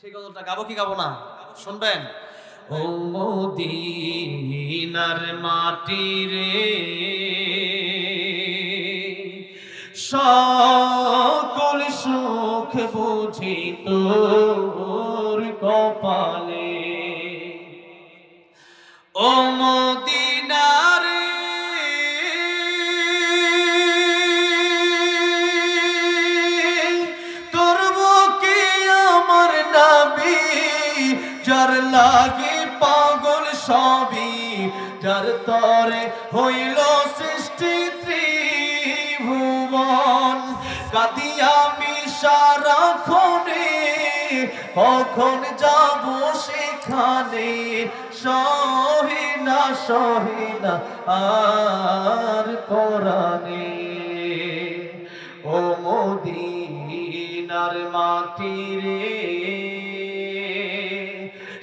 সেই গজলটা গাবো কি গাবো না? শুনবেন? ও মদিনার মাটি রে, সকল সুখ বুঝি তোর কপালে। ও মদিনারে যার লাগে পাগল সবই, যার তরে হইল সৃষ্টি ত্রিভুবন। কাদিয়া আমি খনে কখন যাব সেখানে? সহিনা সহিনা, আর পরাণে। ও মদিনার মাটি রে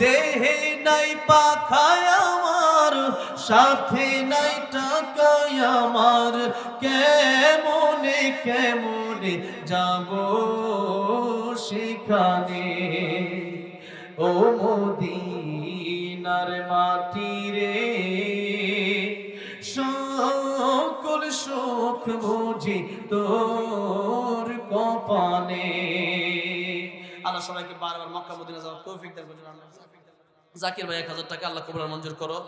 দেহে নাই পাখায় আমার, সাথে নাই টাকায় আমার। কেমনে কেমনে যাব সেখানে? ও মদিনার মাটি রে, সকল সুখ বুঝি তোর কপালে। আল্লাহ সবাইকে বারবার মক্কা, মদিনা যাওয়ার তৌফিক দান করুন জাকির ভাই এক হাজার টাকা আল্লাহ কবুল মঞ্জুর করো।